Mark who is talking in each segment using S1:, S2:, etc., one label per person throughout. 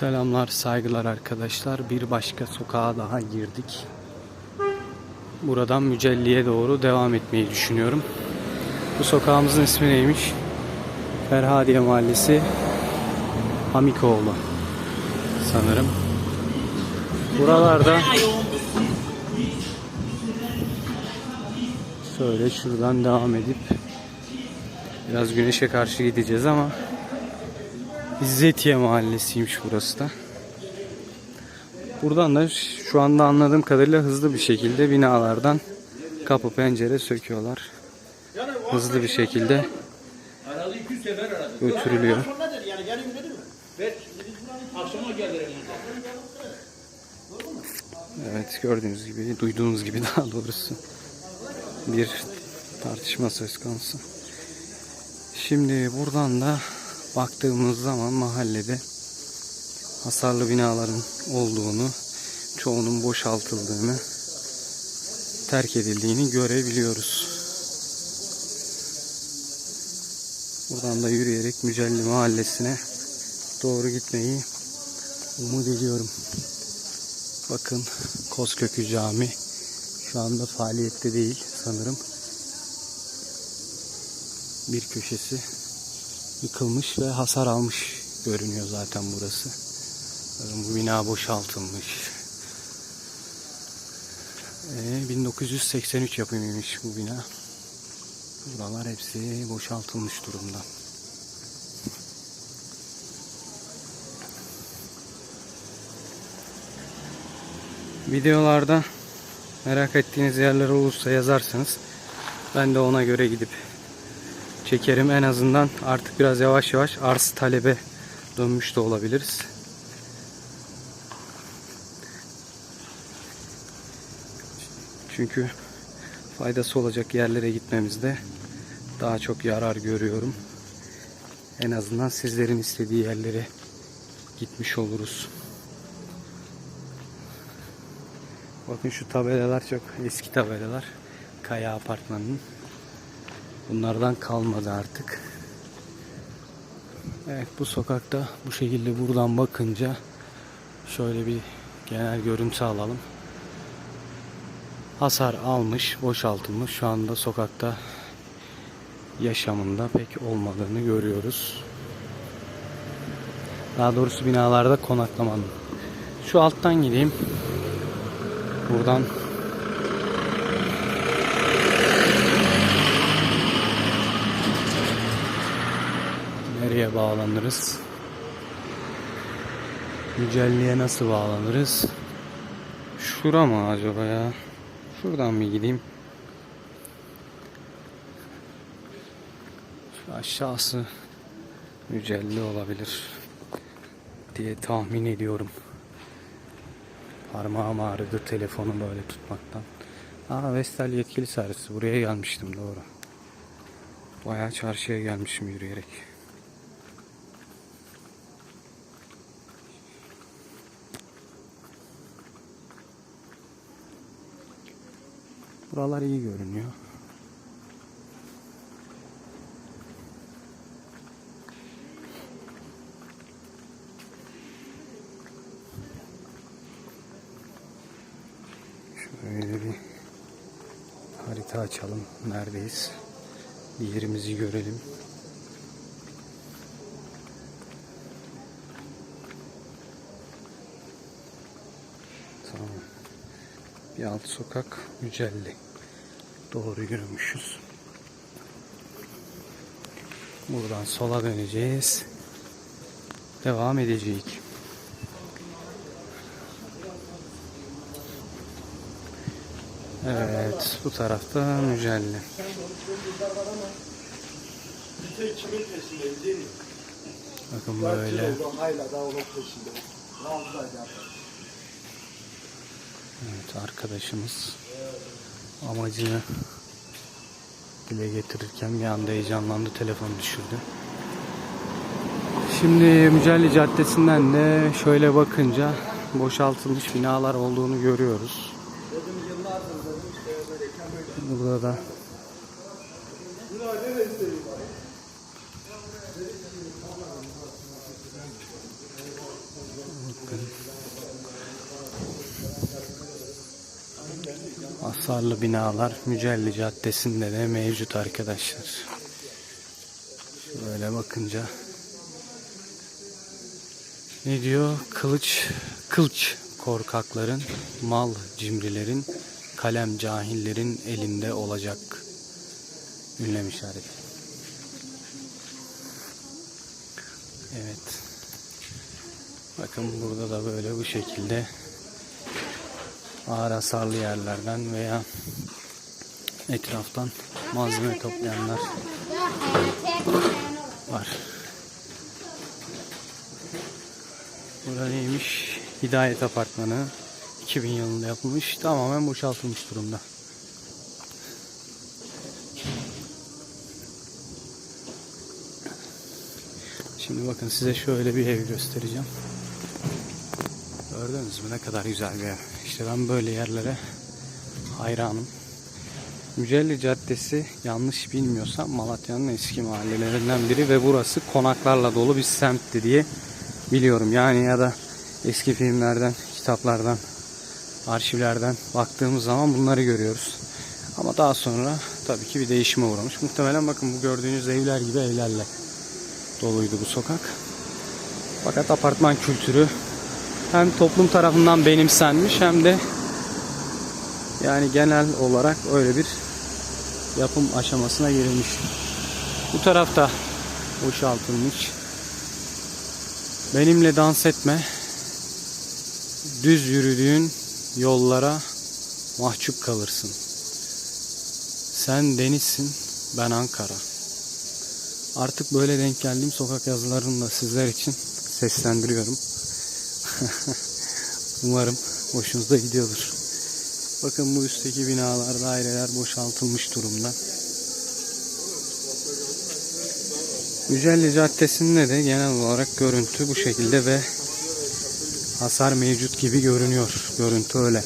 S1: Selamlar, saygılar arkadaşlar. Bir başka sokağa daha girdik. Buradan Mücelli'ye doğru devam etmeyi düşünüyorum. Bu sokağımızın ismi neymiş? Ferhadiye Mahallesi Hamikoğlu sanırım. Buralarda şöyle şuradan devam edip biraz güneşe karşı gideceğiz ama İzzetiye Mahallesi'ymiş burası da. Buradan da şu anda anladığım kadarıyla hızlı bir şekilde binalardan kapı pencere söküyorlar. Hızlı bir şekilde
S2: Aradı 200 sefer aradı.
S1: götürülüyor. Evet gördüğünüz gibi, duyduğunuz gibi daha doğrusu bir tartışma söz konusu. Şimdi buradan da baktığımız zaman mahallede hasarlı binaların olduğunu, çoğunun boşaltıldığını, terk edildiğini görebiliyoruz. Buradan da yürüyerek Mücelli Mahallesi'ne doğru gitmeyi umut ediyorum. Bakın Kozkökü Cami şu anda faaliyette değil sanırım. Bir köşesi yıkılmış ve hasar almış görünüyor zaten burası. Bakın bu bina boşaltılmış. Ee, 1983 yapımıymış bu bina. Buralar hepsi boşaltılmış durumda. Videolarda merak ettiğiniz yerler olursa yazarsanız ben de ona göre gidip çekerim. En azından artık biraz yavaş yavaş arz talebe dönmüş de olabiliriz. Çünkü faydası olacak yerlere gitmemizde daha çok yarar görüyorum. En azından sizlerin istediği yerlere gitmiş oluruz. Bakın şu tabelalar çok eski tabelalar. Kaya Apartmanı'nın. Bunlardan kalmadı artık. Evet bu sokakta bu şekilde buradan bakınca şöyle bir genel görüntü alalım. Hasar almış, boşaltılmış. Şu anda sokakta yaşamında pek olmadığını görüyoruz. Daha doğrusu binalarda konaklamanın. Şu alttan gideyim. Buradan bağlanırız? Mücelliye nasıl bağlanırız? Şura mı acaba ya? Şuradan mı gideyim? Şu aşağısı mücelli olabilir diye tahmin ediyorum. Parmağım ağrıdı telefonu böyle tutmaktan. Aa Vestel yetkili servisi buraya gelmiştim doğru. Bayağı çarşıya gelmişim yürüyerek. Buralar iyi görünüyor. Şöyle bir harita açalım. Neredeyiz? Bir yerimizi görelim. Tamam. Bir alt sokak Mücelli. Doğru yürümüşüz. Buradan sola döneceğiz. Devam edeceğiz. Evet, bu tarafta Mücelli. Bakın böyle. Evet, arkadaşımız amacını dile getirirken bir anda heyecanlandı, telefonu düşürdü. Şimdi Mücelli Caddesi'nden de şöyle bakınca boşaltılmış binalar olduğunu görüyoruz. Burada da hasarlı binalar Mücelli Caddesi'nde de mevcut arkadaşlar. Şöyle bakınca ne diyor? Kılıç kılç korkakların, mal cimrilerin, kalem cahillerin elinde olacak. Ünlem işareti. Evet. Bakın burada da böyle bu şekilde ağır hasarlı yerlerden veya etraftan malzeme toplayanlar var. Burada neymiş? Hidayet Apartmanı 2000 yılında yapılmış. Tamamen boşaltılmış durumda. Şimdi bakın size şöyle bir ev göstereceğim. Gördünüz mü ne kadar güzel bir ev. İşte ben böyle yerlere hayranım. Mücelli Caddesi yanlış bilmiyorsam Malatya'nın eski mahallelerinden biri ve burası konaklarla dolu bir semtti diye biliyorum. Yani ya da eski filmlerden, kitaplardan, arşivlerden baktığımız zaman bunları görüyoruz. Ama daha sonra tabii ki bir değişime uğramış. Muhtemelen bakın bu gördüğünüz evler gibi evlerle doluydu bu sokak. Fakat apartman kültürü hem toplum tarafından benimsenmiş hem de yani genel olarak öyle bir yapım aşamasına girilmiş. Bu tarafta boşaltılmış. Benimle dans etme. Düz yürüdüğün yollara mahcup kalırsın. Sen denizsin, ben Ankara. Artık böyle denk geldiğim sokak yazılarını da sizler için seslendiriyorum. Umarım hoşunuza gidiyordur. Bakın bu üstteki binalar, daireler boşaltılmış durumda. Mücelli Caddesi'nde de genel olarak görüntü bu şekilde ve hasar mevcut gibi görünüyor. Görüntü öyle.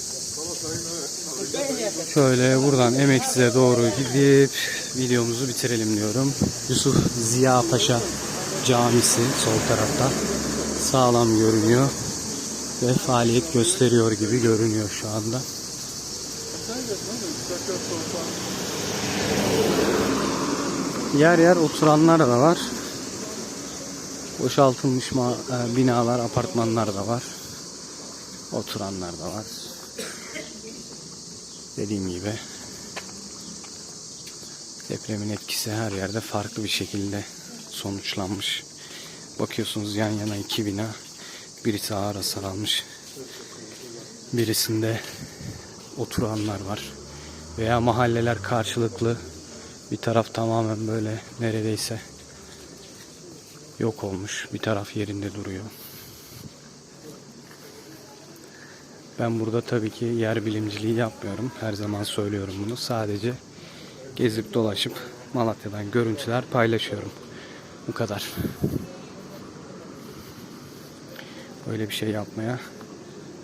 S1: Şöyle buradan Emeksiz'e doğru gidip videomuzu bitirelim diyorum. Yusuf Ziya Paşa Camisi sol tarafta sağlam görünüyor ve faaliyet gösteriyor gibi görünüyor şu anda. Yer yer oturanlar da var. Boşaltılmış e, binalar, apartmanlar da var. Oturanlar da var. Dediğim gibi depremin etkisi her yerde farklı bir şekilde sonuçlanmış. Bakıyorsunuz yan yana iki bina. Birisi ağır hasar almış. Birisinde oturanlar var. Veya mahalleler karşılıklı. Bir taraf tamamen böyle neredeyse yok olmuş. Bir taraf yerinde duruyor. Ben burada tabii ki yer bilimciliği yapmıyorum. Her zaman söylüyorum bunu. Sadece gezip dolaşıp Malatya'dan görüntüler paylaşıyorum. Bu kadar. Öyle bir şey yapmaya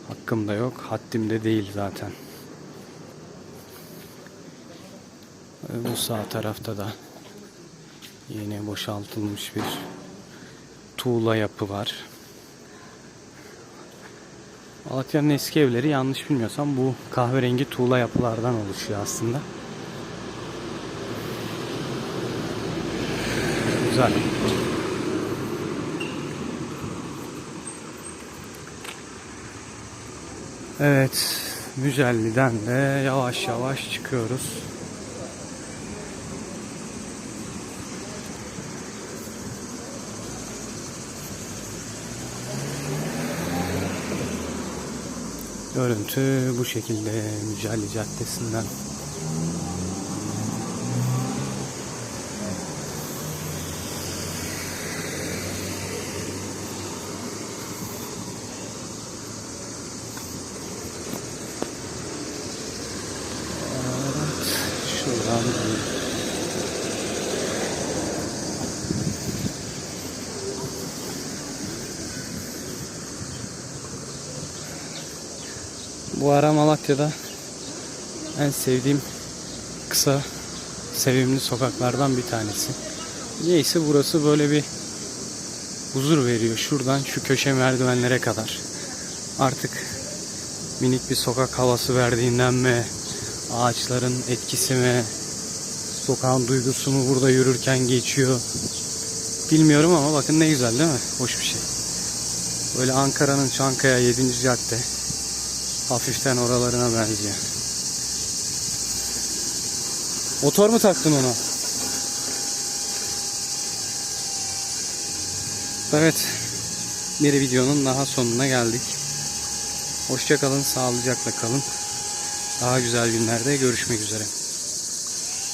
S1: hakkım da yok. Haddim de değil zaten. Ve Bu sağ tarafta da yeni boşaltılmış bir tuğla yapı var. Malatya'nın eski evleri yanlış bilmiyorsam bu kahverengi tuğla yapılardan oluşuyor aslında. Güzel. Evet, Mücelli'den de yavaş yavaş çıkıyoruz. Görüntü bu şekilde Mücelli Caddesi'nden. Evet, şuradan Bu ara Malatya'da en sevdiğim kısa sevimli sokaklardan bir tanesi. Niyeyse burası böyle bir huzur veriyor. Şuradan şu köşe merdivenlere kadar. Artık minik bir sokak havası verdiğinden mi Ağaçların etkisi mi? Sokağın duygusu mu burada yürürken geçiyor? Bilmiyorum ama bakın ne güzel değil mi? Hoş bir şey. Böyle Ankara'nın Çankaya 7. cadde. Hafiften oralarına benziyor. Motor mu taktın ona? Evet. Bir videonun daha sonuna geldik. Hoşçakalın, sağlıcakla kalın. Daha güzel günlerde görüşmek üzere.